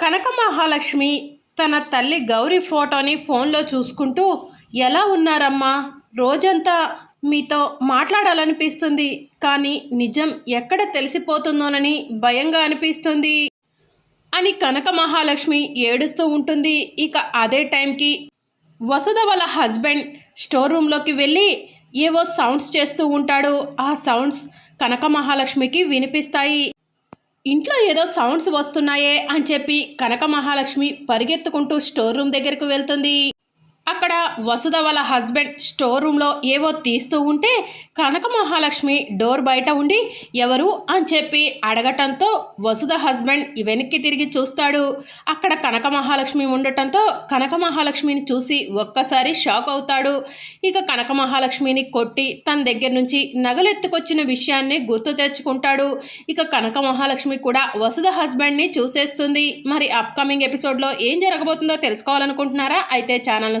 కనక మహాలక్ష్మి తన తల్లి గౌరీ ఫోటోని ఫోన్లో చూసుకుంటూ ఎలా ఉన్నారమ్మా? రోజంతా మీతో మాట్లాడాలనిపిస్తుంది కానీ నిజం ఎక్కడ తెలిసిపోతుందోనని భయంగా అనిపిస్తుంది. అని కనక మహాలక్ష్మి ఏడుస్తూ ఉంటుంది. ఇక అదే టైంకి వసుధ వాళ్ళ హస్బెండ్ స్టోర్ రూమ్లోకి వెళ్ళి ఏవో సౌండ్స్ చేస్తూ ఉంటాడు. ఆ సౌండ్స్ కనక మహాలక్ష్మికి వినిపిస్తాయి. ఇంట్లో ఏదో సౌండ్స్ వస్తున్నాయే అని చెప్పి కనక మహాలక్ష్మి పరిగెత్తుకుంటూ స్టోర్ రూమ్ దగ్గరకు వెళ్తుంది. అక్కడ వసుధ వాళ్ళ హస్బెండ్ స్టోర్ రూమ్లో ఏవో తీస్తూ ఉంటే కనక మహాలక్ష్మి డోర్ బయట ఉండి ఎవరు? అని చెప్పి అడగటంతో వసుధ హస్బెండ్ వెనక్కి తిరిగి చూస్తాడు. అక్కడ కనక మహాలక్ష్మి ఉండటంతో కనక మహాలక్ష్మిని చూసి ఒక్కసారి షాక్ అవుతాడు. ఇక కనక మహాలక్ష్మిని కొట్టి తన దగ్గర నుంచి నగలెత్తుకొచ్చిన విషయాన్ని గుర్తు తెచ్చుకుంటాడు. ఇక కనక మహాలక్ష్మి కూడా వసుధ హస్బెండ్ని చూసేస్తుంది. మరి అప్కమింగ్ ఎపిసోడ్లో ఏం జరగబోతుందో తెలుసుకోవాలనుకుంటున్నారా? అయితే ఛానల్ను